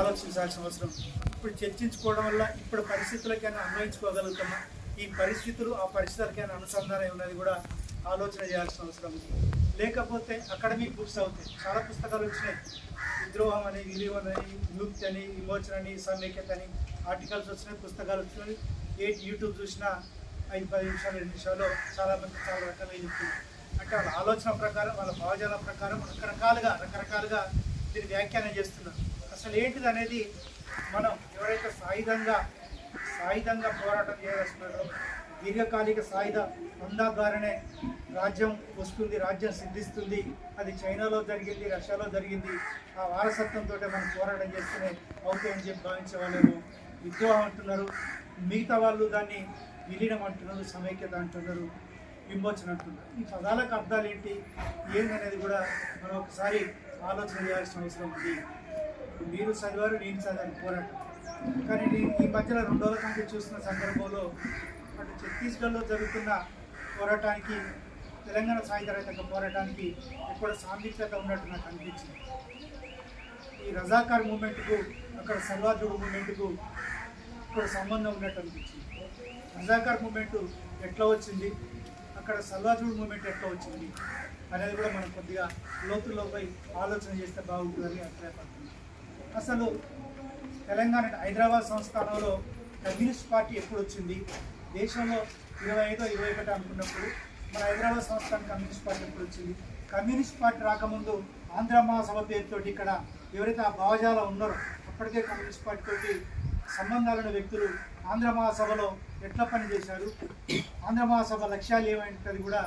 ఆలోచించాల్సిన అవసరం. ఇప్పుడు చర్చించుకోవడం వల్ల ఇప్పుడు పరిస్థితులకైనా అన్వయించుకోగలుగుతామా? ఈ పరిస్థితులు ఆ పరిస్థితులకైనా అనుసంధానం ఉన్నది కూడా ఆలోచన చేయాల్సిన అవసరం. ఉంది లేకపోతే అకాడమిక్ బుక్స్ అవుతాయి. చాలా పుస్తకాలు వచ్చినాయి. విద్రోహం అని విలువ అని విముక్తి అని విమోచన అని సమైక్యత అని ఆర్టికల్స్ వచ్చినాయి పుస్తకాలు వచ్చినాయి. ఏ యూట్యూబ్ చూసినా ఐదు పది నిమిషాలు రెండు నిమిషాలు చాలా మంది చాలా రకాలుగా చెప్తున్నారు. అంటే వాళ్ళ ఆలోచన ప్రకారం వాళ్ళ భావజాల ప్రకారం రకరకాలుగా రకరకాలుగా దీన్ని వ్యాఖ్యానం చేస్తున్నారు. అసలు ఏంటిది అనేది మనం ఎవరైతే సాయుధంగా సాయుధంగా పోరాటం చేయాల్సినారో దీర్ఘకాలిక సాయుధ అందాగారనే రాజ్యం వస్తుంది రాజ్యం సిద్ధిస్తుంది. అది చైనాలో జరిగింది రష్యాలో జరిగింది. ఆ వారసత్వంతో మనం పోరాటం చేస్తూనే అవుతాయని చెప్పి భావించే వాళ్ళేమో విద్రోహం అంటున్నారు. మిగతా వాళ్ళు దాన్ని విలీనం అంటున్నారు సమైక్యత అంటున్నారు విమోచన అంటున్నారు. ఈ పదాలకు అర్థాలు ఏంటి? ఏందనేది కూడా మనం ఒకసారి ఆలోచన చేయాల్సిన అవసరం ఉంది. మీరు చదివారు నేను చదివాను పోరాటం. కానీ ఈ మధ్యలో రెండు రోజుల కంటే చూస్తున్న సందర్భంలో అటు ఛత్తీస్గఢ్లో జరుగుతున్న పోరాటానికి తెలంగాణ సాయుధ రైతాంగ పోరాటానికి ఎక్కువ సాంఘికత ఉన్నట్టు నాకు అనిపించింది. ఈ రజాకార్ మూమెంట్కు అక్కడ సల్వాజుడు మూమెంట్కు ఇక్కడ సంబంధం ఉన్నట్టు అనిపించింది. రజాకార్ మూమెంట్ ఎట్లా వచ్చింది? అక్కడ సల్వాజుడు మూమెంట్ ఎట్లా వచ్చింది? అనేది కూడా మనం కొద్దిగా లోతుల్లోపై ఆలోచన చేస్తే బాగుంటుందని అభిప్రాయపడుతుంది అసలు తెలంగాణ హైదరాబాద్ సంస్థానంలో కమ్యూనిస్ట్ పార్టీ ఎప్పుడు వచ్చింది దేశంలో ఇరవై ఐదో ఇరవై ఒకటి అనుకున్నప్పుడు మన హైదరాబాద్ సంస్థానం కమ్యూనిస్ట్ పార్టీ ఎప్పుడు వచ్చింది కమ్యూనిస్ట్ పార్టీ రాకముందు ఆంధ్ర మహాసభ పేరుతోటి ఇక్కడ ఎవరైతే ఆ భావజాలం ఉన్నారో అప్పటికే కమ్యూనిస్ట్ పార్టీ తోటి సంబంధాలున్న వ్యక్తులు ఆంధ్ర మహాసభలో ఎట్లా పనిచేశారు ఆంధ్ర మహాసభ లక్ష్యాలు ఏమైంటది కూడా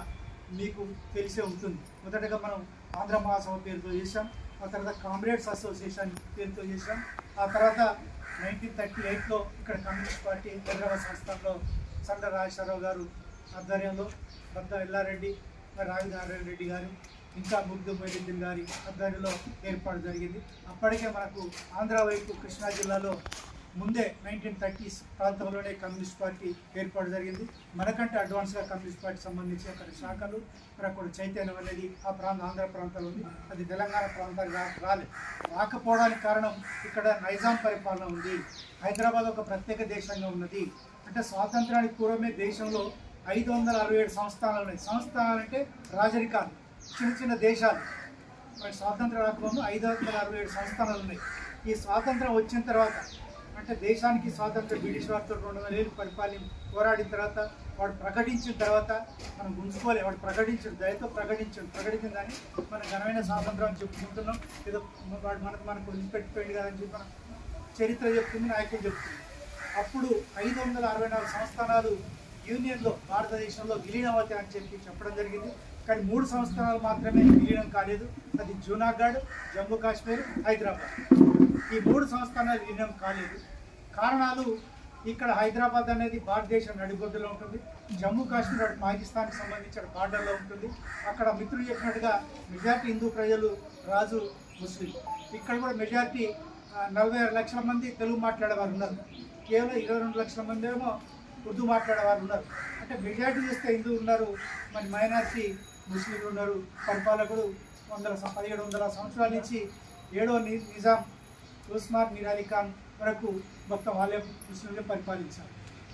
మీకు తెలిసే ఉంటుంది. మొదటగా మనం ఆంధ్ర మహాసభ పేరుతో చేశాం. ఆ తర్వాత కామ్రేడ్స్ అసోసియేషన్ పేరుతో చేశాం. ఆ తర్వాత నైన్టీన్ థర్టీ ఎయిట్లో ఇక్కడ కమ్యూనిస్ట్ పార్టీ హైదరాబాద్ సంస్థానంలో సండ రాజేశ్వరరావు గారు ఆధ్వర్యంలో భర్త ఎల్లారెడ్డి మరి రావినారాయణ రెడ్డి గారు ఇంకా ముగ్ధు మొయినుద్దీన్ గారి ఆధ్వర్యంలో ఏర్పాటు జరిగింది. అప్పటికే మనకు ఆంధ్ర వైపు కృష్ణా జిల్లాలో ముందే నైన్టీన్ థర్టీస్ ప్రాంతంలోనే కమ్యూనిస్ట్ పార్టీ ఏర్పాటు జరిగింది. మనకంటే అడ్వాన్స్గా కమ్యూనిస్ట్ పార్టీ సంబంధించి అక్కడ శాఖలు మరి అక్కడ చైతన్యం అనేది ఆ ప్రాంతం ఆంధ్ర ప్రాంతంలో ఉంది. అది తెలంగాణ ప్రాంతానికి రాలేదు. రాకపోవడానికి కారణం ఇక్కడ నైజాం పరిపాలన ఉంది. హైదరాబాద్ ఒక ప్రత్యేక దేశంగా ఉన్నది. అంటే స్వాతంత్రానికి పూర్వమే దేశంలో ఐదు వందల అరవై ఏడు సంస్థానాలు ఉన్నాయి. సంస్థానాలు అంటే రాజరికాలు చిన్న చిన్న దేశాలు. మరి స్వాతంత్ర రాకముందు ఐదు వందల అరవై ఏడు సంస్థానాలు ఉన్నాయి. ఈ స్వాతంత్రం వచ్చిన తర్వాత అంటే దేశానికి స్వాతంత్రం బ్రిటిష్ వారితో రెండు వందల ఏళ్ళు పోరాడిన తర్వాత వాడు ప్రకటించిన తర్వాత మనం గుంజుకోలే వాడు ప్రకటించాడు దయతో ప్రకటించాడు. ప్రకటించిన దాన్ని మనం ఘనమైన స్వాతంత్రం అని చెప్పుకుంటున్నాం ఏదో వాడు మనకు మనకు వదిలిపెట్టిపోయింది కదని చెప్పి మనం చరిత్ర చెప్తుంది నాయకులు చెప్తుంది. అప్పుడు ఐదు వందల అరవై నాలుగు సంస్థానాలు యూనియన్లో భారతదేశంలో విలీనం అవుతాయి అని చెప్పి చెప్పడం జరిగింది. కానీ మూడు సంస్థానాలు మాత్రమే విలీనం కాలేదు. అది జూనాగఢ్ జమ్మూ కాశ్మీర్ హైదరాబాద్. ఈ మూడు సంస్థానాలు విలీనం కాలేదు. కారణాలు ఇక్కడ హైదరాబాద్ అనేది భారతదేశం నడిబొద్దులో ఉంటుంది. జమ్మూ కాశ్మీర్ అటు పాకిస్తాన్కి సంబంధించిన బార్డర్లో ఉంటుంది. అక్కడ మిత్రులు చెప్పినట్టుగా మెజార్టీ హిందూ ప్రజలు రాజు ముస్లిం. ఇక్కడ కూడా మెజార్టీ నలభై ఆరు లక్షల మంది తెలుగు మాట్లాడేవారు ఉన్నారు. కేవలం ఇరవై రెండు లక్షల మంది ఏమో ఉర్దూ మాట్లాడేవారు ఉన్నారు. అంటే మెజార్టీ చూస్తే హిందూ ఉన్నారు మరి మైనార్టీ ముస్లింలు ఉన్నారు పరిపాలకుడు వందల పదిహేడు వందల సంవత్సరాల నుంచి ఏడో ని నిజాం ఉస్మాన్ మీరాలీ ఖాన్ వరకు మొత్తం వాళ్ళే కృష్ణుడిని పరిపాలించారు.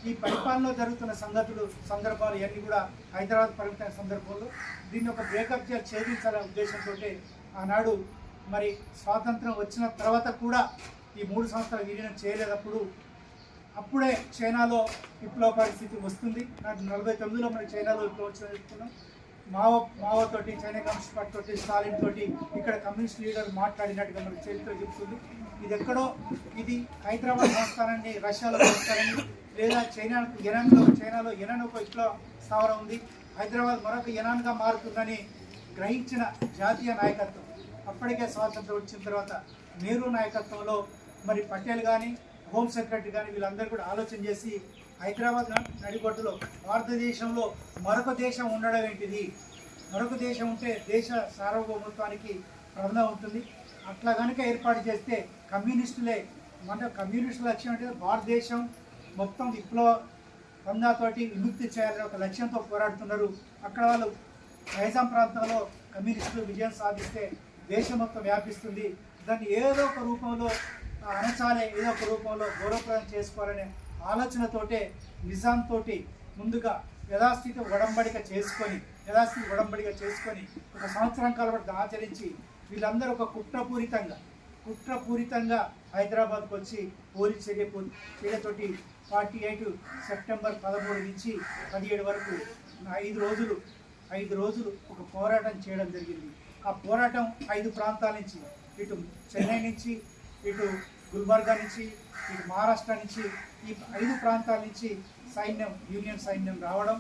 ఈ పరిపాలనలో జరుగుతున్న సంగతులు సందర్భాలు ఇవన్నీ కూడా హైదరాబాద్ పరిమితమైన సందర్భంలో దీన్ని ఒక బ్రేకప్ చేసి ఛేదించాలనే ఉద్దేశంతో ఆనాడు మరి స్వాతంత్రం వచ్చిన తర్వాత కూడా ఈ మూడు సంవత్సరాలు విలీనం చేయలేదప్పుడు అప్పుడే చైనాలో విప్లవ పరిస్థితి వస్తుంది. నాకు నలభై తొమ్మిదిలో మనకి చైనాలో విప్లవం వచ్చిందని చెప్తున్నాం మావో మావో తోటి చైనా కమ్యూనిస్ట్ పార్టీ తోటి స్టాలిన్ తోటి ఇక్కడ కమ్యూనిస్ట్ లీడర్ మాట్లాడినట్టుగా మనకి చరిత్ర చెప్తుంది ఇది ఎక్కడో ఇది హైదరాబాద్ సంస్థానాన్ని రష్యాలో సంస్థానాన్ని లేదా చైనా ఇరాన్లో చైనాలో ఇరాన్ ఒక విప్లవ స్థావరం ఉంది. హైదరాబాద్ మరొక ఇరాన్గా మారుతుందని గ్రహించిన జాతీయ నాయకత్వం. అప్పటికే స్వాతంత్రం వచ్చిన తర్వాత నెహ్రూ నాయకత్వంలో మరి పటేల్ కానీ హోమ్ సెక్రటరీ కానీ వీళ్ళందరూ కూడా ఆలోచన చేసి హైదరాబాద్ న- భారతదేశంలో మరొక దేశం ఉండడం ఏంటిది? మరొక దేశం ఉంటే దేశ సార్వభౌమత్వానికి ప్రబలం ఉంటుంది. అట్లా కనుక ఏర్పాటు చేస్తే కమ్యూనిస్టులే. మన కమ్యూనిస్టు లక్ష్యం అంటే భారతదేశం మొత్తం విప్లవ పందాతోటి విముక్తి చేయాలని ఒక లక్ష్యంతో పోరాడుతున్నారు. అక్కడ వాళ్ళు నైజాం ప్రాంతంలో కమ్యూనిస్టులు విజయం సాధిస్తే దేశం మొత్తం వ్యాపిస్తుంది. దాన్ని ఏదో ఒక రూపంలో అనచాలే అణచాలే ఏదో ఒక రూపంలో గౌరవప్రదం చేసుకోవాలనే ఆలోచనతోటే నిజాంతోటి ముందుగా యథాస్థితి ఉడంబడిక చేసుకొని యథాస్థితి ఉడంబడిక చేసుకొని ఒక సంవత్సరం కాలం ఆచరించి వీళ్ళందరూ ఒక కుట్రపూరితంగా కుట్రపూరితంగా హైదరాబాద్కు వచ్చి పోలీస్ చర్య పో- చర్యతోటి ఫార్టీ ఎయిట్ సెప్టెంబర్ పదమూడు నుంచి పదిహేడు వరకు ఐదు రోజులు ఐదు రోజులు ఒక పోరాటం చేయడం జరిగింది. ఆ పోరాటం ఐదు ప్రాంతాల నుంచి ఇటు చెన్నై నుంచి ఇటు గుల్బర్గా నుంచి ఇటు మహారాష్ట్ర నుంచి ఈ ఐదు ప్రాంతాల నుంచి సైన్యం యూనియన్ సైన్యం రావడం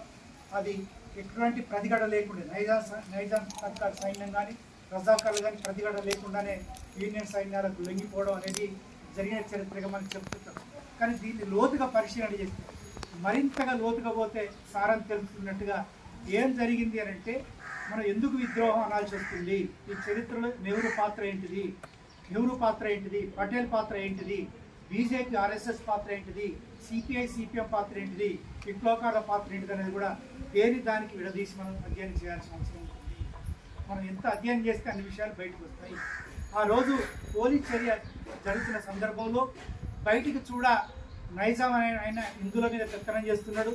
అది ఎటువంటి ప్రతిఘట లేకుండా నైజాం స- నైజాం సర్కార్ సైన్యం కానీ రజాకార్లు కానీ ప్రతిఘట లేకుండానే యూనియన్ సైన్యాలకు లొంగిపోవడం అనేది జరిగిన చరిత్రగా మనం చెప్తుంటాం కానీ దీన్ని లోతుగా పరిశీలన చేస్తే మరింతగా లోతుగా పోతే సారం తెలుస్తున్నట్టుగా ఏం జరిగింది అని అంటే మనం ఎందుకు విద్రోహం అనాల్సి వస్తుంది? ఈ చరిత్రలో నెహ్రూ పాత్ర ఏంటిది? నెహ్రూ పాత్ర ఏంటిది? పటేల్ పాత్ర ఏంటిది? బీజేపీ ఆర్ఎస్ఎస్ పాత్ర ఏంటిది? సిపిఐ సిపిఎం పాత్ర ఏంటిది? విప్లవకారుల పాత్ర ఏంటిది అనేది కూడా దేని దానికి విడదీసి మనం అధ్యయనం చేయాల్సిన అవసరం మనం ఎంత అధ్యయనం చేస్తే అన్ని విషయాలు బయటకు వస్తాయి. ఆ రోజు పోలీస్ చర్య జరుగుతున్న సందర్భంలో బయటికి చూడ నైజాం అనే ఆయన హిందువుల మీద పెత్తనం చేస్తున్నాడు.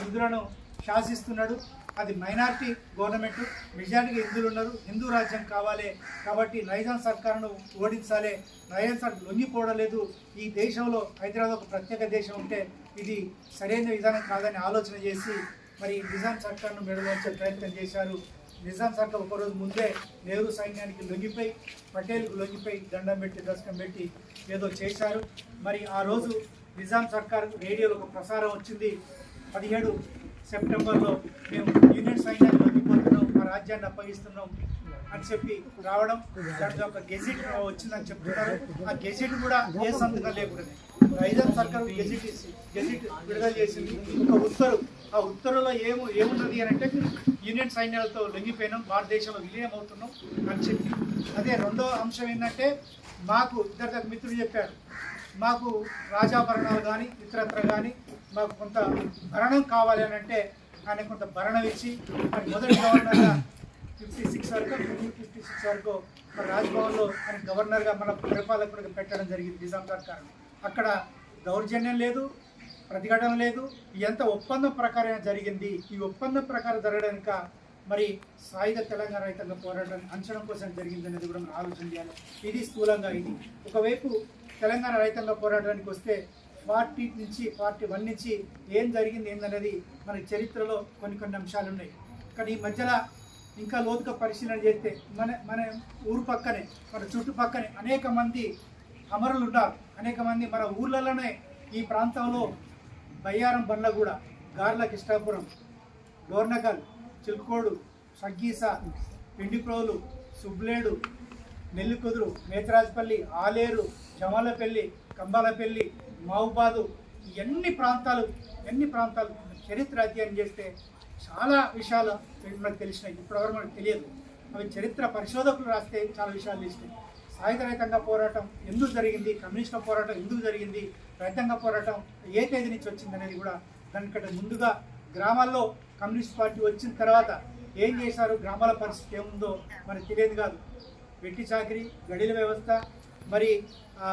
హిందువులను శాసిస్తున్నాడు. అది మైనార్టీ గవర్నమెంట్. మెజారిటీగా హిందువులు ఉన్నారు. హిందూ రాజ్యం కావాలి కాబట్టి నైజాం సర్కారును ఓడించాలి. నైజాం సర్కార్ లొంగిపోవడం లేదు. ఈ దేశంలో హైదరాబాద్ ఒక ప్రత్యేక దేశం ఉంటే ఇది సరైన విధానం కాదని ఆలోచన చేసి మరి నిజాం సర్కార్ను మెడలోంచే ప్రయత్నం చేశారు. నిజాం సర్కార్ ఒకరోజు ముందే నెహ్రూ సైన్యానికి లొంగిపోయి పటేల్కు లొంగిపోయి దండం పెట్టి దర్శనం పెట్టి ఏదో చేశారు. మరి ఆ రోజు నిజాం సర్కార్ రేడియోలో ఒక ప్రసారం వచ్చింది. పదిహేడు సెప్టెంబర్లో మేము యూనియన్ సైన్యాన్ని లొంగిపోతున్నాం మా రాజ్యాన్ని అప్పగిస్తున్నాం అని చెప్పి రావడం దాంట్లో ఒక గెజిట్ వచ్చిందని చెప్తున్నారు. ఆ గెజిట్ కూడా ఏ సంతకం లేకుండా నైజాం సర్కార్ గెజిట్ ఇచ్చి గెజిట్ విడుదల చేసింది. ఒక ఉత్తర్వు ఆ ఉత్తర్వులో ఏమో ఏమున్నది అని అంటే యూనియన్ సైన్యాలతో లొంగిపోయినాం భారతదేశంలో విలీనం అవుతున్నాం అని చెప్పి. అదే రెండో అంశం ఏంటంటే మాకు ఇద్దరు మిత్రులు చెప్పారు. మాకు రాజాభరణాలు కానీ ఇతరత్ర కానీ మాకు కొంత భరణం కావాలి అని అంటే ఆయన కొంత భరణం ఇచ్చి మరి మొదటి గవర్నర్గా ఫిఫ్టీ సిక్స్ వరకు ఫిఫ్టీ సిక్స్ వరకు మన రాజ్భవన్లో ఆయన గవర్నర్గా మన పరిపాలకుడిగా పెట్టడం జరిగింది నిజాం సర్కార్ అక్కడ దౌర్జన్యం లేదు ప్రతిఘటన లేదు. ఇదంతా ఒప్పందం ప్రకారం జరిగింది. ఈ ఒప్పందం ప్రకారం జరగడానిక మరి సాయుధ తెలంగాణ రైతాంగ పోరాటం అంచడం కోసం జరిగింది అనేది కూడా మనం ఆలోచన చేయాలి. ఇది స్థూలంగా ఇది. ఒకవైపు తెలంగాణ రైతాంగ పోరాటానికి వస్తే ఫార్టీ నుంచి ఫార్టీ వన్ నుంచి ఏం జరిగింది ఏందనేది మన చరిత్రలో కొన్ని కొన్ని అంశాలు ఉన్నాయి. కానీ ఈ మధ్యలో ఇంకా లోతుగా పరిశీలన చేస్తే మన మన ఊరు పక్కనే మన చుట్టుపక్కనే అనేక మంది అమరులు ఉన్నారు అనేక మంది మన ఊర్లలోనే ఈ ప్రాంతంలో బయ్యారం బండ్లగూడ గార్ల కృష్ణాపురం డోర్నకల్ చిల్కోడు సగ్గీస పిండిప్రోలు సుబ్లేడు నెల్లికుదురు మేతరాజపల్లి ఆలేరు జమాలపల్లి కంబాలపల్లి మావుబాదు ఎన్ని ప్రాంతాలు ఎన్ని ప్రాంతాలు చరిత్ర అధ్యయనం చేస్తే చాలా విషయాలు మనకు తెలిసినాయి. ఇప్పటివరకు మనకు తెలియదు. అవి చరిత్ర పరిశోధకులు రాస్తే చాలా విషయాలు తెలిసినాయి. సాయుధ రైతాంగ పోరాటం ఎందుకు జరిగింది? కమ్యూనిస్టుల పోరాటం ఎందుకు జరిగింది? రైతాంగ పోరాటం ఏ తేదీ నుంచి వచ్చింది అనేది కూడా దానికంటే ముందుగా గ్రామాల్లో కమ్యూనిస్ట్ పార్టీ వచ్చిన తర్వాత ఏం చేశారు? గ్రామాల పరిస్థితి ఏముందో మనకు తెలియదు కాదు. వెట్టి చాకిరి గడిల వ్యవస్థ మరి ఆ,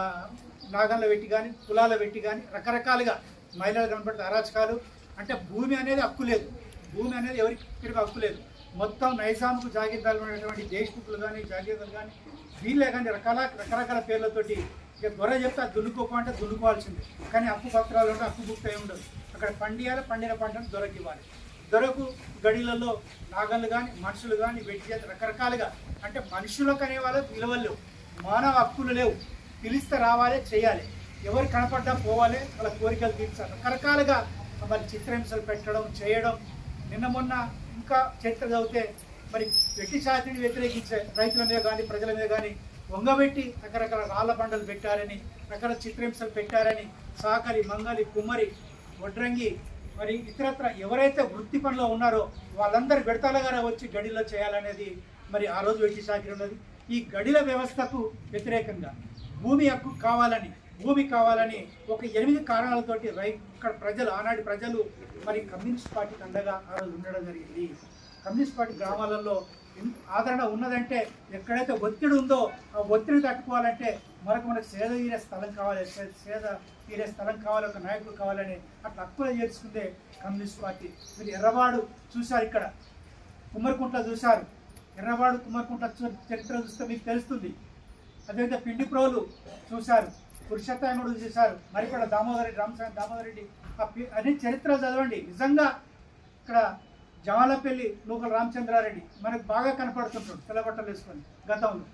వెట్టి కానీ కులాల వెట్టి కానీ రకరకాలుగా మహిళలు కనబడితే అరాచకాలు. అంటే భూమి అనేది హక్కు లేదు. భూమి అనేది ఎవరికి హక్కు లేదు. మొత్తం నైజాంకు జాగీర్దారులు ఉన్నటువంటి దేశముఖులు కానీ జాగీర్దారులు కానీ వీళ్ళే కానీ రకాల రకరకాల పేర్లతోటి ఇక దొర చెప్తే అది దున్నుకోపో అంటే దున్నుకోవాల్సిందే. కానీ అప్పు పత్రాలు ఉంటే అప్పు బుక్ అయి ఉండదు. అక్కడ పండియాలి పండిన పంటను దొరకి ఇవ్వాలి. దొరకు గడిలలో నాగళ్ళు కానీ మనుషులు కానీ వెట్టి రకరకాలుగా అంటే మనుషులకు అనే వాళ్ళకి విలువలు లేవు. మానవ హక్కులు లేవు. పిలిస్తే రావాలి చేయాలి. ఎవరు కనపడ్డా పోవాలి వాళ్ళ కోరికలు తీర్చాలి. రకరకాలుగా మరి చిత్రహింసలు పెట్టడం చేయడం. నిన్న మొన్న ఇంకా చరిత్ర చదివితే మరి వెట్టి శాస్త్రిని వ్యతిరేకించే రైతుల మీద కానీ ప్రజల మీద కానీ వంగబెట్టి రకరకాల రాళ్ళ బండలు పెట్టారని రకరకాల చిత్రహింసలు పెట్టారని సాకలి మంగలి కుమ్మరి వడ్రంగి మరి ఇతరత్ర ఎవరైతే వృత్తి పనిలో ఉన్నారో వాళ్ళందరూ విడతలుగా వచ్చి గడిలో చేయాలనేది మరి ఆ రోజు వెట్టి చాకిరి ఉన్నది. ఈ గడిల వ్యవస్థకు వ్యతిరేకంగా భూమి హక్కు కావాలని భూమి కావాలని ఒక ఎనిమిది కారణాలతోటి రై ఇక్కడ ప్రజలు ఆనాటి ప్రజలు మరి కమ్యూనిస్ట్ పార్టీకి అండగా ఆ రోజు ఉండడం జరిగింది. కమ్యూనిస్ట్ పార్టీ గ్రామాలలో ఆదరణ ఉన్నదంటే ఎక్కడైతే ఒత్తిడి ఉందో ఆ ఒత్తిడి తట్టుకోవాలంటే మరొక మనకు సేద తీరే స్థలం కావాలి సేద తీరే స్థలం కావాలి ఒక నాయకుడు కావాలని అట్లా హక్కులు చేర్చుకుందే కమ్యూనిస్ట్ పార్టీ. మీరు ఎర్రవాడు చూశారు ఇక్కడ కుమ్మరికుంట్ల చూశారు. ఎర్రవాడు కుమ్మరికుంట్ల చరిత్ర చూస్తే మీకు తెలుస్తుంది. అదేవిధంగా పిండి ప్రోలు చూశారు. పురుషోత్తముడు చూశారు. మరిక్కడ దామోదర్ రెడ్డి రామస్వామి దామోదర్ రెడ్డి. ఆ పి- అన్ని చరిత్ర చదవండి. నిజంగా ఇక్కడ జమాలపల్లి నూకల రామచంద్రారెడ్డి మనకు బాగా కనపడుతుంటాడు తెల్లబట్టలు వేసుకొని గతంలో.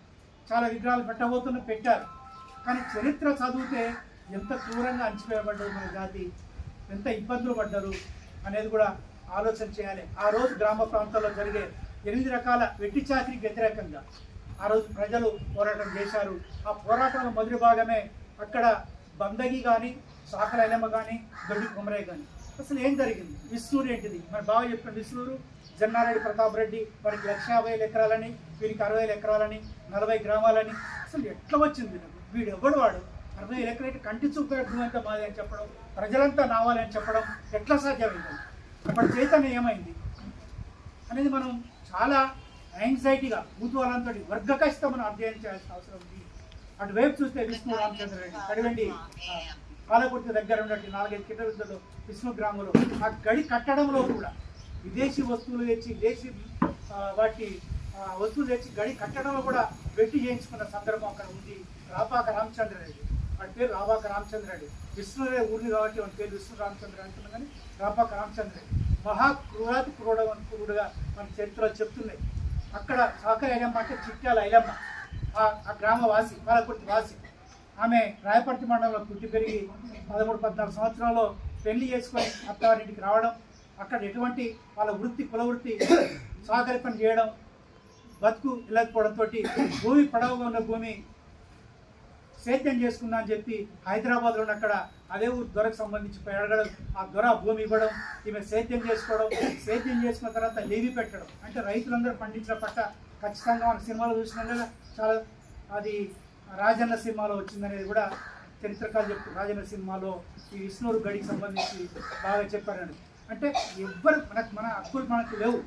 చాలా విగ్రహాలు పెట్టబోతున్న పెట్టారు. కానీ చరిత్ర చదివితే ఎంత క్రూరంగా అంచివేయబడ్డది మన జాతి ఎంత ఇబ్బందులు పడ్డారు అనేది కూడా ఆలోచన చేయాలి. ఆ రోజు గ్రామ ప్రాంతాల్లో జరిగే ఎనిమిది రకాల వెట్టి చాకరికి వ్యతిరేకంగా ఆ రోజు ప్రజలు పోరాటం చేశారు. ఆ పోరాటంలో మొదటి భాగమే అక్కడ బందగి కానీ సాకలైలమ్మ కానీ దొడ్డి కుమరే కానీ అసలు ఏం జరిగింది? విష్ణూరు ఏంటిది? మరి బాగా చెప్పిన విష్ణూరు జన్నారెడ్డి ప్రతాప్ రెడ్డి వారికి లక్ష యాభై ఎకరాలని వీరికి అరవై ఎకరాలని నలభై గ్రామాలని. అసలు ఎట్లా వచ్చింది వీడు? ఎవడు వాడు? అరవై ఐదు కంటి చూపు భూమంతా మాది అని చెప్పడం ప్రజలంతా నావాలి అని చెప్పడం ఎట్లా సాధ్యమైంది? అప్పటి చైతన్యం ఏమైంది? అనేది మనం చాలా యాంగ్జైటీగా కుతూహలంతో వర్గ మనం అధ్యయనం చేయాల్సిన అవసరం ఉంది. అటువైపు చూస్తే విష్ణు రామచంద్ర రెడ్డి. కడివండి. పాలకుర్తి దగ్గర ఉన్నట్టు నాలుగైదు కిలోమీటర్లు విష్ణు గ్రామంలో ఆ గడి కట్టడంలో కూడా విదేశీ వస్తువులు తెచ్చి దేశీ వాటి వస్తువులు తెచ్చి గడి కట్టడంలో కూడా పెట్టి చేయించుకున్న సందర్భం అక్కడ ఉంది. రాపాక రామచంద్ర రెడ్డి. వాడి పేరు రాపాక రామచంద్ర రెడ్డి. విష్ణువే ఊరిని కాబట్టి వాడి పేరు విష్ణు రామచంద్ర అంటున్నాం కానీ రాపాక రామచంద్ర రెడ్డి. మహా క్రూరాతి క్రూడ క్రూడుగా మన చరిత్రలో చెప్తున్నాయి. అక్కడ సాకర్ ఐలమ్మ అంటే చిట్యాల ఐలమ్మ. ఆ- గ్రామవాసి పాలకుర్తి వాసి. ఆమె రాయపర్తి మండలంలో పుట్టి పెరిగి పదమూడు పద్నాలుగు సంవత్సరాల్లో పెళ్ళి చేసుకొని అత్తవారింటికి రావడం అక్కడ ఎటువంటి వాళ్ళ వృత్తి కుల వృత్తి సాగరి చేయడం బతుకు వెళ్ళకపోవడంతో భూమి పడవగా ఉన్న భూమి సేద్యం చేసుకుందా అని చెప్పి హైదరాబాద్లో ఉన్న అక్కడ అదే ఊరు దొరకు సంబంధించి అడగడం ఆ దొర భూమి ఇవ్వడం ఈమె సేద్యం చేసుకోవడం సేద్యం చేసుకున్న తర్వాత లేవి పెట్టడం. అంటే రైతులందరూ పండించిన పంట ఖచ్చితంగా మన సినిమాలో చూసినాం కదా చాలా అది రాజన్న సినిమాలో వచ్చిందనేది కూడా చరిత్రకాలు చెప్తారు రాజన్న సినిమాలో ఈ విష్ణువురు గడికి సంబంధించి బాగా చెప్పారని. అంటే ఎవ్వరు మనకు మన హక్కులు మనకు లేవు.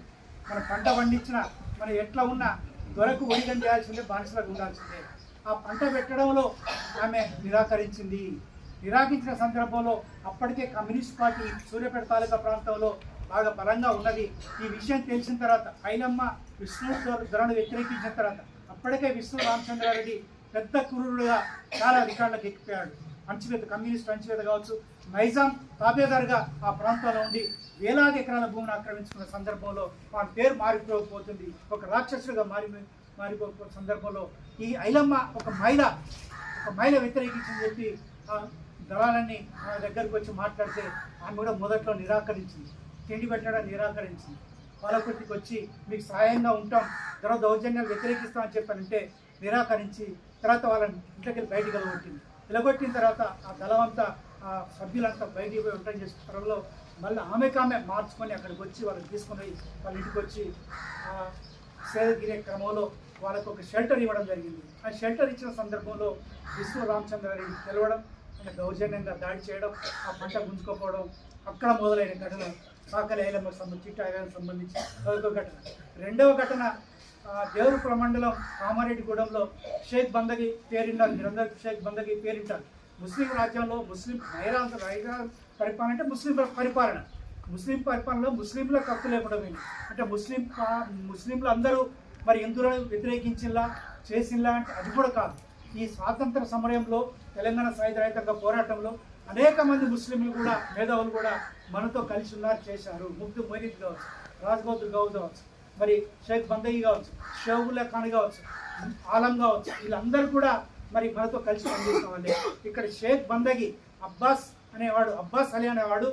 మన పంట పండించిన మనం ఎట్లా ఉన్నా దొరకు ఒడిగం చేయాల్సిందే బానిసలకు ఉండాల్సిందే. ఆ పంట పెట్టడంలో ఆమె నిరాకరించింది. నిరాకరించిన సందర్భంలో అప్పటికే కమ్యూనిస్ట్ పార్టీ సూర్యాపేట తాలూకా ప్రాంతంలో బాగా బలంగా ఉన్నది. ఈ విషయం తెలిసిన తర్వాత ఐలమ్మ విష్ణు ధరను వ్యతిరేకించిన తర్వాత అప్పటికే విష్ణు రామచంద్రారెడ్డి పెద్ద క్రూరుడుగా చాలా రికార్డులకు ఎక్కిపోయాడు. అంచువేత కమ్యూనిస్ట్ అంచువేత కావచ్చు నైజాం తాబేదారుగా ఆ ప్రాంతంలో ఉండి వేలాది ఎకరాల భూమిని ఆక్రమించుకున్న సందర్భంలో వారి పేరు మారిపోకపోతుంది. ఒక రాక్షసుడిగా మారి మారిపోతున్న సందర్భంలో ఈ ఐలమ్మ ఒక మహిళ ఒక మహిళ వ్యతిరేకించని చెప్పి ఆ దళాలన్నీ ఆమె దగ్గరకు వచ్చి మాట్లాడితే ఆమె కూడా మొదట్లో నిరాకరించింది. తిండి పెట్టడం నిరాకరించింది. పాలకుర్తికి వచ్చి మీకు సహాయంగా ఉంటాం ధర దౌర్జన్యాలు వ్యతిరేకిస్తామని చెప్పానంటే నిరాకరించి తర్వాత వాళ్ళని ఇంట్లోకి బయటికి వెళ్ళగొట్టింది. వెళ్ళగొట్టిన తర్వాత ఆ దళమంతా ఆ సభ్యులంతా బయటికి పోయి ఉంటాయి చేసిన త్వరలో మళ్ళీ ఆమెకామె మార్చుకొని అక్కడికి వచ్చి వాళ్ళని తీసుకొని పోయి వాళ్ళ ఇంటికి వచ్చి సేదగిరే క్రమంలో వాళ్ళకు ఒక షెల్టర్ ఇవ్వడం జరిగింది. ఆ షెల్టర్ ఇచ్చిన సందర్భంలో విష్ణు రామచంద్రారెడ్డి తెలవడం ఆయన దౌర్జన్యంగా దాడి చేయడం ఆ పంట గుంజుకోపోవడం అక్కడ మొదలైన ఘటన సాకలి ఐలమ్మకు సంబంధించి చిట్ట సంబంధించి అదొక ఘటన. రెండవ ఘటన దేవుడు ప్రమండలం కామారెడ్డిగూడెంలో షేక్ బందగి పేరింటారు. మీరందరూ షేక్ బందగి పేరింటారు. ముస్లిం రాజ్యంలో ముస్లిం నైరాజు నైరాజు పరిపాలన అంటే ముస్లిం పరిపాలన. ముస్లిం పరిపాలనలో ముస్లింల కత్తు లేకపోవడం ఏంటి? అంటే ముస్లిం పా- ముస్లింలు అందరూ మరి హిందువులను వ్యతిరేకించిలా చేసిలా అంటే అది కూడా కాదు. ఈ స్వాతంత్ర సమయంలో తెలంగాణ సాయుధ రైతాంగ పోరాటంలో అనేక మంది ముస్లింలు కూడా మేధావులు కూడా మనతో కలిసి ఉన్నారు చేశారు. ముగ్ధు మొయినీద్ కావచ్చు రాజ్గౌద్ గౌద్ కావచ్చు. మరి షేక్ బందగి కావచ్చు షేబుల్లా ఖాన్ కావచ్చు ఆలం కావచ్చు వీళ్ళందరూ కూడా మరి మనతో కలిసి పనిచేసిన వాళ్ళే. ఇక్కడ షేక్ బందగి అబ్బాస్ అనేవాడు అబ్బాస్ అలీ అనేవాడు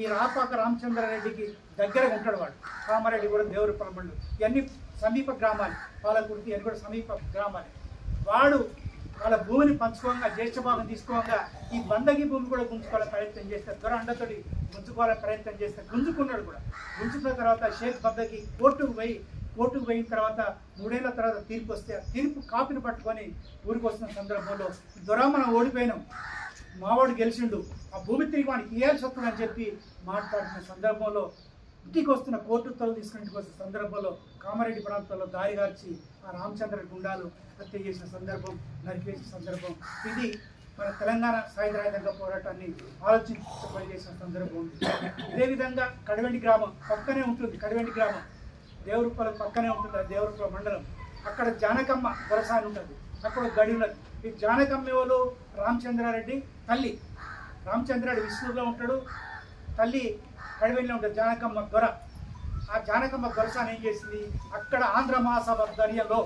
ఈ రాపాక రామచంద్రారెడ్డికి దగ్గరగా ఉంటాడు వాడు. కామారెడ్డి కూడా దేవరపల్లి మండలం. ఇవన్నీ సమీప గ్రామాలు పాలకుర్తి ఇవన్నీ కూడా సమీప గ్రామాలు. వాడు వాళ్ళ భూమిని పంచుకోగా జ్యేష్ఠ భాగం తీసుకోగా ఈ బందగి భూమి కూడా గుంజుకోవాలని ప్రయత్నం చేస్తే దొర అండతోటి గుంజుకోవాలని ప్రయత్నం చేస్తే గుంజుకున్నాడు కూడా. గుంజుకున్న తర్వాత షేక్ బందకి కోర్టుకు పోయి కోర్టుకు పోయిన తర్వాత మూడేళ్ళ తర్వాత తీర్పు వస్తే తీర్పు కాపీని పట్టుకొని ఊరికి వస్తున్న సందర్భంలో దొర మనం ఓడిపోయినాం. మావాడు గెలిచిండు. ఆ భూమి తిరిగి వాడికి ఇయ్యాల్సి వస్తుందని చెప్పి మాట్లాడిన సందర్భంలో ఇంటికి వస్తున్న కోర్టు ఉత్తర్వులు తీసుకుని వచ్చిన సందర్భంలో కామారెడ్డి ప్రాంతంలో దారి గార్చి ఆ రామచంద్ర గుండాలు హత్య చేసిన సందర్భం నరికేసిన సందర్భం ఇది మన తెలంగాణ సాయుధ రాజ్యాంగ పోరాటాన్ని ఆలోచించి చేసిన సందర్భం ఉంది. ఇదే కడవెండి గ్రామం పక్కనే ఉంటుంది కడవెండి గ్రామం. దేవరూపల పక్కనే ఉంటుంది ఆ దేవరూపల మండలం. అక్కడ జానకమ్మ దొరసాని ఉంటుంది. అక్కడ గడి ఉన్నది. ఈ జానకమ్మ ఎవరు? రామచంద్రారెడ్డి తల్లి. రామచంద్రారెడ్డి విష్ణువులో ఉంటాడు. తల్లి కడవెల్లో ఉంటుంది జానకమ్మ దొర. ఆ జానకమ్మ దొరసాని ఏం చేసింది? అక్కడ ఆంధ్ర మహాసభ ధర్యంలో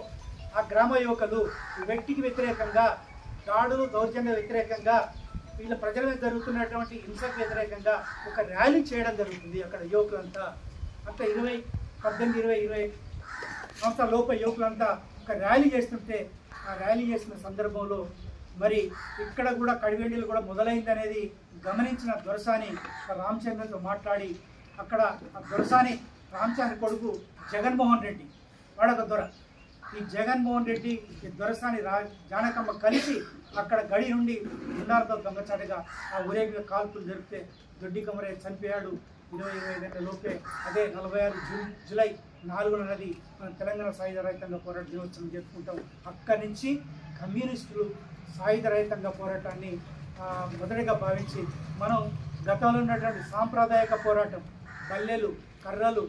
ఆ గ్రామ యువకులు వ్యక్తికి వ్యతిరేకంగా దాడులు దౌర్జన్య వ్యతిరేకంగా వీళ్ళ ప్రజల మీద జరుగుతున్నటువంటి హింసకు వ్యతిరేకంగా ఒక ర్యాలీ చేయడం జరుగుతుంది అక్కడ యువకులంతా. అంతా ఇరవై పద్దెనిమిది ఇరవై ఇరవై సంవత్సరాల లోపల యువకులంతా ఒక ర్యాలీ చేస్తుంటే ఆ ర్యాలీ చేసిన సందర్భంలో మరి ఇక్కడ కూడా కడివెండిలు కూడా మొదలైంది అనేది గమనించిన దొరసాని రామచంద్రతో మాట్లాడి అక్కడ ఆ దొరసాని రామచంద్ర కొడుకు జగన్మోహన్ రెడ్డి వాడొక దొర. ఈ జగన్మోహన్ రెడ్డి ఈ దొరసాని రా జానకమ్మ కలిసి అక్కడ గడి నుండి గుండాలతో దొంగచాటుగా ఆ ఊరేగిన కాల్పులు జరిపితే దొడ్డి కమరే చనిపోయాడు ఇరవై ఇరవై గంటల లోపే. అదే నలభై ఆరు జూన్ జూలై నాలుగున నది మన తెలంగాణ సాయుధ రైతాంగ పోరాట దినోత్సవం జరుపుకుంటాం. అక్కడి నుంచి కమ్యూనిస్టులు సాయుధ రహితంగా పోరాటాన్ని మొదటిగా భావించి మనం గతంలో ఉన్నటువంటి సాంప్రదాయక పోరాటం పల్లెలు కర్రలు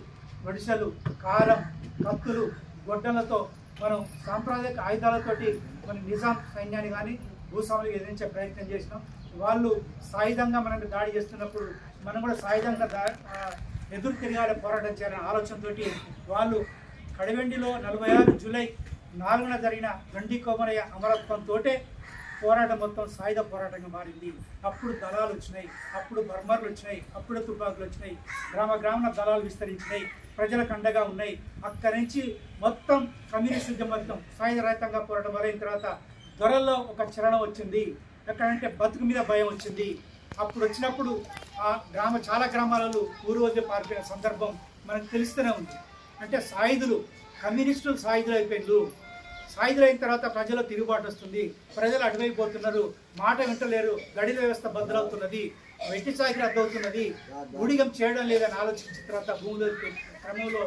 ఒడిసెలు కారం కత్తులు గొడ్డలతో మనం సాంప్రదాయక ఆయుధాలతోటి మన నిజాం సైన్యాన్ని కానీ భూస్వాములు ఎదిరించే ప్రయత్నం చేసినాం. వాళ్ళు సాయుధంగా మనకు దాడి చేస్తున్నప్పుడు మనం కూడా సాయుధంగా దా ఎదురు తిరగాలి పోరాటం చేయాలనే ఆలోచనతోటి వాళ్ళు కడివెండిలో నలభై ఆరు జూలై నాలుగున జరిగిన గండి కోమరయ్య అమరత్వంతో పోరాటం మొత్తం సాయుధ పోరాటంగా మారింది. అప్పుడు దళాలు వచ్చినాయి అప్పుడు బర్మర్లు వచ్చినాయి అప్పుడు తుపాకులు వచ్చినాయి గ్రామ గ్రామాల దళాలు విస్తరించినాయి ప్రజలకు అండగా ఉన్నాయి. అక్కడి నుంచి మొత్తం కమ్యూనిస్ట్ ఉద్యమం మొత్తం సాయుధ రహితంగా పోరాటం మొదలైన తర్వాత దొరల్లో ఒక చరణం వచ్చింది. ఎక్కడంటే బతుకు మీద భయం వచ్చింది. అప్పుడు వచ్చినప్పుడు ఆ గ్రామ చాలా గ్రామాలలో ఊరు వద్ద పారిపోయిన సందర్భం మనకు తెలుస్తూనే ఉంది. అంటే సాయుధులు కమ్యూనిస్టులు సాయుధులు అయిపోయిండు సాయుధులు అయిన తర్వాత ప్రజలు తిరుగుబాటు వస్తుంది. ప్రజలు అటువైపోతున్నారు. మాట వింటలేరు. గడిల వ్యవస్థ బద్దలవుతున్నది వెట్టి చాకరి అద్దవుతున్నది. ఊడిగం చేయడం లేదని ఆలోచించిన తర్వాత భూములు క్రమంలో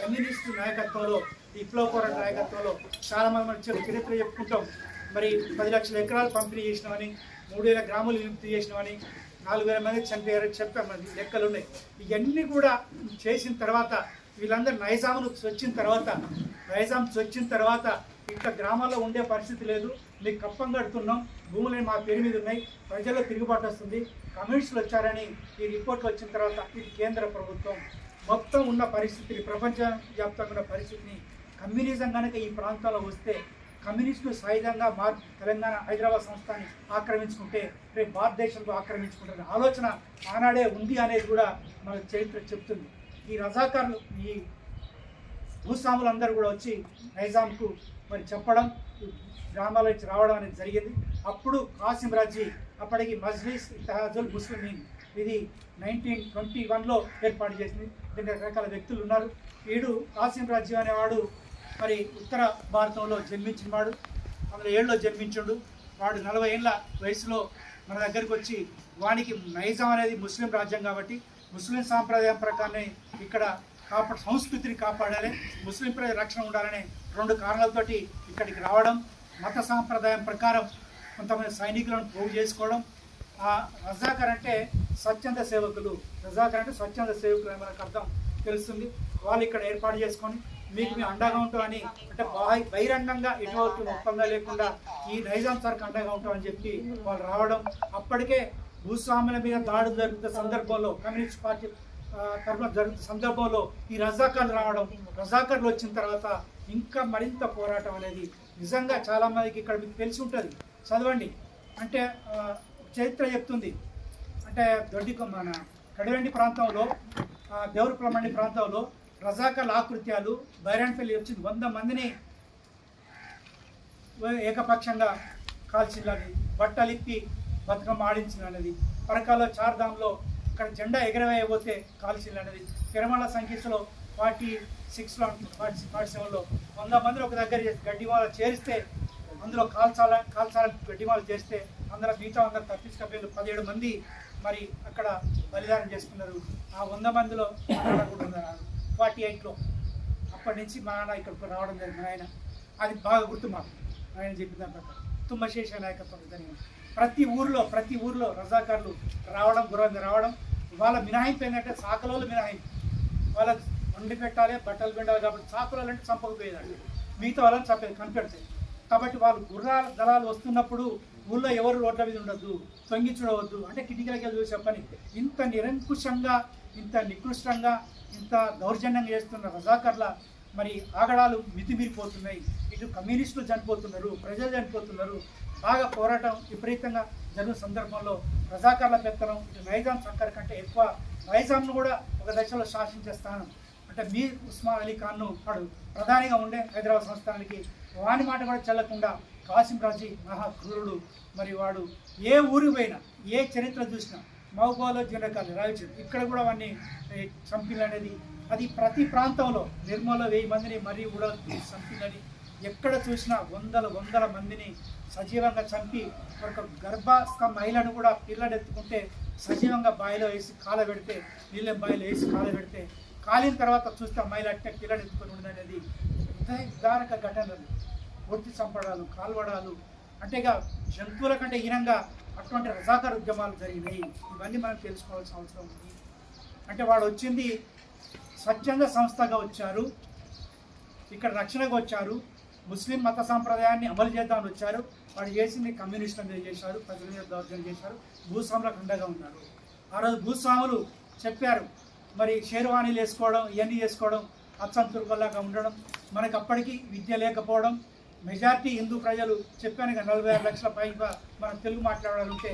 కమ్యూనిస్టు నాయకత్వంలో విప్లవ పోరాట నాయకత్వంలో చాలా మంది మనం చరిత్ర చెప్పుకుంటాం. మరి పది లక్షల ఎకరాలు పంపిణీ చేసినామని మూడు వేల గ్రాములు విముక్తి చేసినామని నాలుగు వేల మంది చనిపోయారు చెప్పాం లెక్కలు ఉన్నాయి. ఇవన్నీ కూడా చేసిన తర్వాత వీళ్ళందరూ నైజామును వచ్చిన తర్వాత నైజాం వచ్చిన తర్వాత ఇంకా గ్రామాల్లో ఉండే పరిస్థితి లేదు. మీకు కప్పం కడుతున్నాం. భూములు మా పేరు మీద ఉన్నాయి. ప్రజల్లో తిరుగుబాటు వస్తుంది. కమ్యూనిస్టులు వచ్చారని ఈ రిపోర్ట్ వచ్చిన తర్వాత ఇది కేంద్ర ప్రభుత్వం. మొత్తం ఉన్న పరిస్థితిని ప్రపంచ వ్యాప్తంగా ఉన్న పరిస్థితిని కమ్యూనిజం కనుక ఈ ప్రాంతాల్లో వస్తే కమ్యూనిస్టులు సాయుధంగా మార్ తెలంగాణ హైదరాబాద్ సంస్థాన్ని ఆక్రమించుకుంటే రేపు భారతదేశంలో ఆక్రమించుకుంటారనే ఆలోచన ఆనాడే ఉంది అనేది కూడా మన చరిత్ర చెప్తుంది. ఈ రజాకారులు ఈ భూస్వాములందరూ కూడా వచ్చి నైజాంకు మరి చెప్పడం గ్రామాల నుంచి రావడం అనేది జరిగింది. అప్పుడు కాసిం రాజీ అప్పటికి మజ్లీస్ ఇతహాజుల్ ముస్లిమీన్ ఇది నైన్టీన్ ట్వంటీ వన్లో ఏర్పాటు చేసింది. దీనికి రకరకాల వ్యక్తులు ఉన్నారు. వీడు కాసిం రాజ్యం అనేవాడు మరి ఉత్తర భారతంలో జన్మించినవాడు వందల ఏళ్ళలో జన్మించుడు. వాడు నలభై ఏళ్ళ వయసులో మన దగ్గరికి వచ్చి వానికి నైజాం అనేది ముస్లిం రాజ్యం కాబట్టి ముస్లిం సాంప్రదాయం ప్రకారమే ఇక్కడ కాపాడ సంస్కృతిని కాపాడాలి ముస్లిం ప్రజల రక్షణ ఉండాలనే రెండు కారణాలతోటి ఇక్కడికి రావడం మత సాంప్రదాయం ప్రకారం కొంతమంది సైనికులను పోగు చేసుకోవడం. ఆ రజాకర్ అంటే స్వచ్ఛంద సేవకులు. రజాకర్ అంటే స్వచ్ఛంద సేవకులు అని మనకు అర్థం తెలుస్తుంది. వాళ్ళు ఇక్కడ ఏర్పాటు చేసుకొని మీకు మీ అండగా ఉంటామని అంటే బహిరంగంగా ఎటువంటి ఒప్పందం లేకుండా ఈ నైజాం సర్కి అండగా ఉంటామని చెప్పి వాళ్ళు రావడం. అప్పటికే భూస్వాముల మీద దాడులు జరుగుతున్న సందర్భంలో కమ్యూనిస్ట్ పార్టీ కర్మ జరుగుతున్న సందర్భంలో ఈ రజాకర్లు రావడం రజాకర్లు వచ్చిన తర్వాత ఇంకా మరింత పోరాటం అనేది నిజంగా చాలామందికి ఇక్కడ మీకు తెలిసి ఉంటుంది. చదవండి. అంటే చరిత్ర చెప్తుంది. అంటే దొడ్డి మన కడివెండి ప్రాంతంలో ఆ, ప్రాంతంలో రజాకర్ల ఆకృత్యాలు బైరాన్పల్లి వచ్చింది. వంద మందిని ఏకపక్షంగా కాల్చిల్లది బట్టలిప్పి బతుకమ్మ ఆడించిన అనేది పరకాల చార్ధాంలో అక్కడ జెండా ఎగరవేయబోతే కాల్చిల్లనేది తిరుమల సంఖ్యలో ఫార్టీ సిక్స్లో ఫార్టీ ఫార్టీ సెవెన్లో వంద మందిని ఒక దగ్గర చేసి గడ్డిమాల చేరిస్తే అందులో కాల్చాల కాల్చాలని గడ్డిమాల చేస్తే అందరూ మిగతా అందరు తప్పించుకపోయారు పదిహేడు మంది మరి అక్కడ బలిదానం చేసుకున్నారు. ఆ వంద మందిలో కూడా ఉన్నారు ఫార్టీ ఎయిట్లో అప్పటి నుంచి మా నాన్న ఇక్కడికి రావడం జరిగింది ఆయన. అది బాగా గుర్తు మాకు. ఆయన చెప్పిన తర్వాత తుమ్మశేష నాయకత్వం జరిగింది. ప్రతి ఊర్లో ప్రతి ఊర్లో రజాకారులు రావడం గుర్రం రావడం వాళ్ళ మినహాయింపు ఏంటంటే సాకలోళ్ళు మినహాయింపు. వాళ్ళకి వండి పెట్టాలి బట్టలు పిండాలి కాబట్టి సాకులు అంటే చంపకపోయేదండి మిగతా వాళ్ళని చంపేది కనిపెడతాయి కాబట్టి వాళ్ళు గుర్రాల దళాలు వస్తున్నప్పుడు ఊళ్ళో ఎవరు రోడ్ల మీద ఉండొద్దు తొంగి చూడవద్దు అంటే కిటికీలకి వెళ్ళి చూసే పని. ఇంత నిరంకుశంగా ఇంత నికృష్టంగా ఇంత దౌర్జన్యంగా చేస్తున్న రజాకర్ల మరి ఆగడాలు మితిమీరిపోతున్నాయి. ఇటు కమ్యూనిస్టులు చనిపోతున్నారు ప్రజలు చనిపోతున్నారు బాగా పోరాటం విపరీతంగా జరిగిన సందర్భంలో రజాకర్ల పెత్తనం ఇటు నైజాం సర్కార్ కంటే ఎక్కువ నైజాంను కూడా ఒక దశలో శాసించే స్థానం. అంటే మీర్ ఉస్మాన్ అలీ ఖాన్ను వాడు ప్రధానిగా ఉండే హైదరాబాద్ సంస్థానానికి వాని మాట కూడా చెల్లకుండా కాసిం రాజీ మహా మరి వాడు ఏ ఊరి పోయినా ఏ చరిత్ర చూసినా మౌగోలో జీర్ణకాలు రాయచూరు ఇక్కడ కూడా వాడిని చంపిల్ అనేది అది ప్రతి ప్రాంతంలో నిర్మల వెయ్యి మందిని మరీ కూడా చంపిలని ఎక్కడ చూసినా వందల వందల మందిని సజీవంగా చంపి ఒక గర్భస్థ మహిళను కూడా పిల్లడెత్తుకుంటే సజీవంగా బావిలో వేసి కాల పెడితే నీళ్ళెం బావిలో వేసి కాల పెడితే కాలిన తర్వాత చూస్తే మహిళ అట్టే పిల్లలు ఎత్తుకొని ఉండదనేది ఉదారక ఘటనలు. ఒట్టి చంపడాలు కాల్వడాలు అంటే ఇక జంతువుల కంటే హీనంగా అటువంటి రజాకర్ ఉద్యమాలు జరిగినాయి. ఇవన్నీ మనం తెలుసుకోవాల్సిన అవసరం ఉంది. అంటే వాడు వచ్చింది స్వచ్ఛంద సంస్థగా వచ్చారు. ఇక్కడ రక్షణగా వచ్చారు. ముస్లిం మత సాంప్రదాయాన్ని అమలు చేద్దామని వచ్చారు. వాడు చేసింది కమ్యూనిస్టుల మీద చేశారు ప్రజల మీద దౌర్జన్యం చేశారు భూస్వాములకు అండగా ఉన్నారు. ఆ రోజు భూస్వాములు చెప్పారు మరి షేర్వాణీలు వేసుకోవడం ఇవన్నీ చేసుకోవడం అచ్చం ఉండడం మనకు అప్పటికి విద్య లేకపోవడం మెజార్టీ హిందూ ప్రజలు చెప్పాను కదా నలభై ఆరు లక్షల పైగా మనం తెలుగు మాట్లాడాలంటే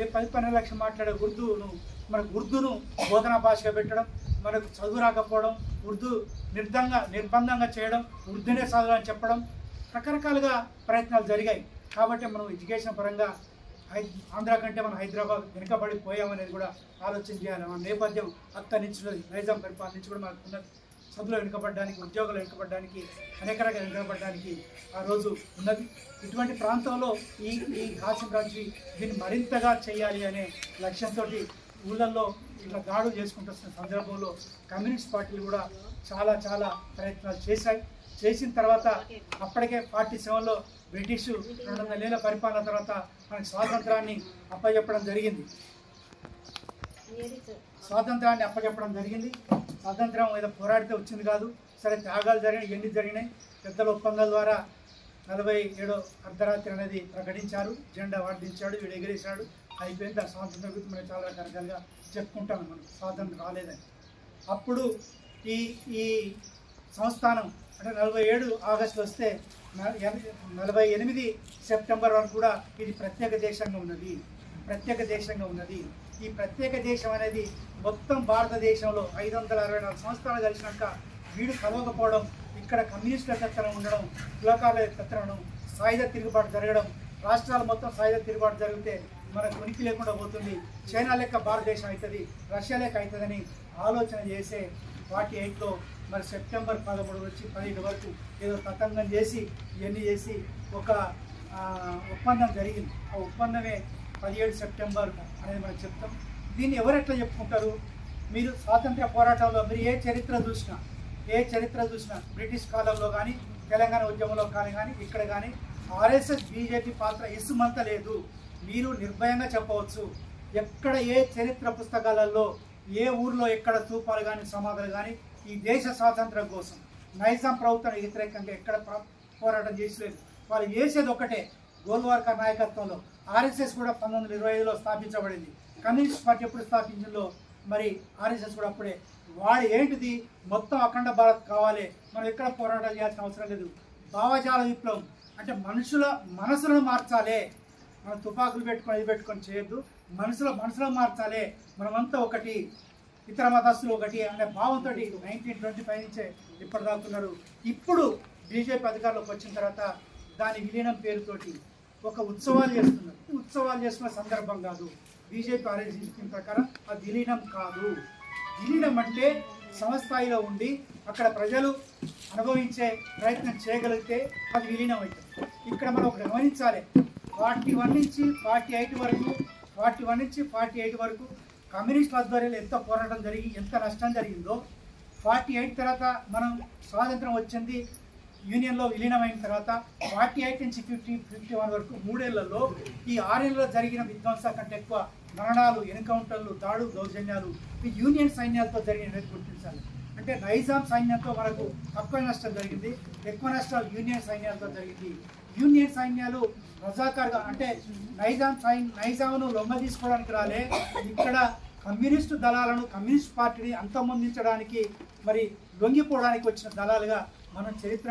ఏ పది పన్నెండు లక్షలు మాట్లాడే ఉర్దూను మనకు ఉర్దూను బోధనా భాషగా పెట్టడం మనకు చదువు రాకపోవడం ఉర్దూ నిర్బంధంగా నిర్బంధంగా చేయడం ఉర్దూనే చదవాలని చెప్పడం రకరకాలుగా ప్రయత్నాలు జరిగాయి. కాబట్టి మనం ఎడ్యుకేషన్ పరంగా హై ఆంధ్ర కంటే మనం హైదరాబాద్ వెనుకబడిపోయామనేది కూడా ఆలోచన చేయాలి. మన నేపథ్యం అత్త నుంచి ఉన్నది నైజాం పరిపాలన నుంచి కూడా మనకు ఉన్నది చదువులో వెనుకబడడానికి ఉద్యోగాలు వెనుకబడడానికి అనేక రకాల వెనుకబడడానికి ఆ రోజు ఉన్నది. ఇటువంటి ప్రాంతంలో ఈ ఈ హాస్యం రాజు దీన్ని మరింతగా చేయాలి అనే లక్ష్యంతో ఊళ్ళల్లో ఇట్లా దాడులు చేసుకుంటూ వస్తున్న సందర్భంలో కమ్యూనిస్ట్ పార్టీలు కూడా చాలా చాలా ప్రయత్నాలు చేశాయి. చేసిన తర్వాత అప్పటికే ఫార్టీ సెవెన్లో బ్రిటిష్ రెండు వందల ఏళ్ళ పరిపాలన తర్వాత మనకి స్వాతంత్రాన్ని అప్పచెప్పడం జరిగింది. స్వాతంత్రాన్ని అప్పచెప్పడం జరిగింది. స్వాతంత్రం ఏదో పోరాడితే వచ్చింది కాదు. సరే త్యాగాలు జరిగినాయి ఎన్ని జరిగినాయి. పెద్దల ఒప్పందాల ద్వారా నలభై ఏడో అర్ధరాత్రి అనేది ప్రకటించారు. జెండా వాడించాడు వీడు ఎగిరేశాడు. అయిపోయింది. ఆ స్వాతంత్రం గురించి మనం చాలా రకరకాలుగా చెప్పుకుంటాం మనం. స్వాతంత్రం రాలేదని. అప్పుడు ఈ ఈ సంస్థానం అంటే నలభై ఏడు ఆగస్టు వస్తే నలభై ఎనిమిది సెప్టెంబర్ వరకు కూడా ఇది ప్రత్యేక దేశంగా ఉన్నది. ప్రత్యేక దేశంగా ఉన్నది. ఈ ప్రత్యేక దేశం అనేది మొత్తం భారతదేశంలో ఐదు వందల అరవై నాలుగు సంవత్సరాలు కలిసినాక వీడు కలవకపోవడం ఇక్కడ కమ్యూనిస్టుల పెత్తనం ఉండడం కులకాల పెత్తనం సాయుధ తిరుగుబాటు జరగడం రాష్ట్రాలు మొత్తం సాయుధ తిరుగుబాటు జరిగితే మనకు ఉనికి లేకుండా పోతుంది. చైనా లెక్క భారతదేశం అవుతుంది రష్యా లెక్క అవుతుందని ఆలోచన చేసే ఫార్టీ ఎయిట్లో మరి సెప్టెంబర్ పదమూడు వచ్చి పదిహేడు వరకు ఏదో తతంగం చేసి ఇవన్నీ చేసి ఒక ఒప్పందం జరిగింది. ఆ ఒప్పందమే పదిహేడు సెప్టెంబర్ అనేది మనం చెప్తాం. దీన్ని ఎవరు ఎట్లా చెప్పుకుంటారు? మీరు స్వాతంత్ర పోరాటంలో మీరు ఏ చరిత్ర చూసినా ఏ చరిత్ర చూసినా బ్రిటిష్ కాలంలో కానీ తెలంగాణ ఉద్యమంలో కానీ కానీ ఇక్కడ కానీ ఆర్ఎస్ఎస్ బీజేపీ పాత్ర ఇసుమంత లేదు. మీరు నిర్భయంగా చెప్పవచ్చు. ఎక్కడ ఏ చరిత్ర పుస్తకాలలో ఏ ఊర్లో ఎక్కడ తూపాలు కానీ సమాధులు కానీ ఈ దేశ స్వాతంత్రం కోసం నైజాం ప్రభుత్వానికి వ్యతిరేకంగా ఎక్కడ పోరాటం చేసలేదు. వాళ్ళు చేసేది ఒకటే గోల్వార్కర్ నాయకత్వంలో. ఆర్ఎస్ఎస్ కూడా పంతొమ్మిది వందల ఇరవై ఐదులో స్థాపించబడింది. కమ్యూనిస్ట్ పార్టీ ఎప్పుడు స్థాపించిందో మరి ఆర్ఎస్ఎస్ కూడా అప్పుడే. వాడు ఏంటిది? మొత్తం అఖండ భారత్ కావాలి. మనం ఎక్కడ పోరాటాలు చేయాల్సిన అవసరం లేదు. భావజాల విప్లవం. అంటే మనుషుల మనసులను మార్చాలి. మనం తుపాకులు పెట్టుకొని ఇది పెట్టుకొని చేయొద్దు. మనసులో మనసులో మార్చాలి. మనమంతా ఒకటి ఇతర మతస్థులు ఒకటి అనే భావంతో నైన్టీన్ ట్వంటీ ఫైవ్ నుంచే ఇప్పటిదాకా ఇప్పుడు బీజేపీ అధికారంలోకి వచ్చిన తర్వాత దాని విలీనం పేరుతోటి ఒక ఉత్సవాలు చేస్తున్నారు. ఉత్సవాలు చేస్తున్న సందర్భం కాదు. బీజేపీ ఆలోచించిన ప్రకారం అది విలీనం కాదు. విలీనం అంటే సమస్థాయిలో ఉండి అక్కడ ప్రజలు అనుభవించే ప్రయత్నం చేయగలిగితే అది విలీనం అవుతుంది. ఇక్కడ మనం గమనించాలి. ఫార్టీ వన్ నుంచి ఫార్టీ ఎయిట్ వరకు ఫార్టీ వన్ నుంచి ఫార్టీ ఎయిట్ వరకు కమ్యూనిస్ట్ ఆధ్వర్యంలో ఎంత పోరాటం జరిగి ఎంత నష్టం జరిగిందో ఫార్టీ ఎయిట్ తర్వాత మనం స్వాతంత్రం వచ్చింది యూనియన్లో విలీనమైన తర్వాత ఫార్టీ ఎయిట్ నుంచి ఫిఫ్టీ ఫిఫ్టీ వన్ వరకు మూడేళ్ళలో ఈ ఆరేళ్ళలో జరిగిన విధ్వంసం కంటే ఎక్కువ మరణాలు ఎన్కౌంటర్లు దాడు దౌర్జన్యాలు ఈ యూనియన్ సైన్యాలతో జరిగినది గుర్తించాలి. అంటే నైజాం సైన్యంతో మనకు తక్కువ నష్టం జరిగింది ఎక్కువ నష్టాలు యూనియన్ సైన్యాలతో జరిగింది. యూనియన్ సైన్యాలు రజాకార్గా అంటే నైజాం సైన్ నైజాంను లొంగ తీసుకోవడానికి రాలే. ఇక్కడ కమ్యూనిస్టు దళాలను కమ్యూనిస్ట్ పార్టీని అంతమొందించడానికి మరి లొంగిపోవడానికి వచ్చిన దళాలుగా మనం చరిత్ర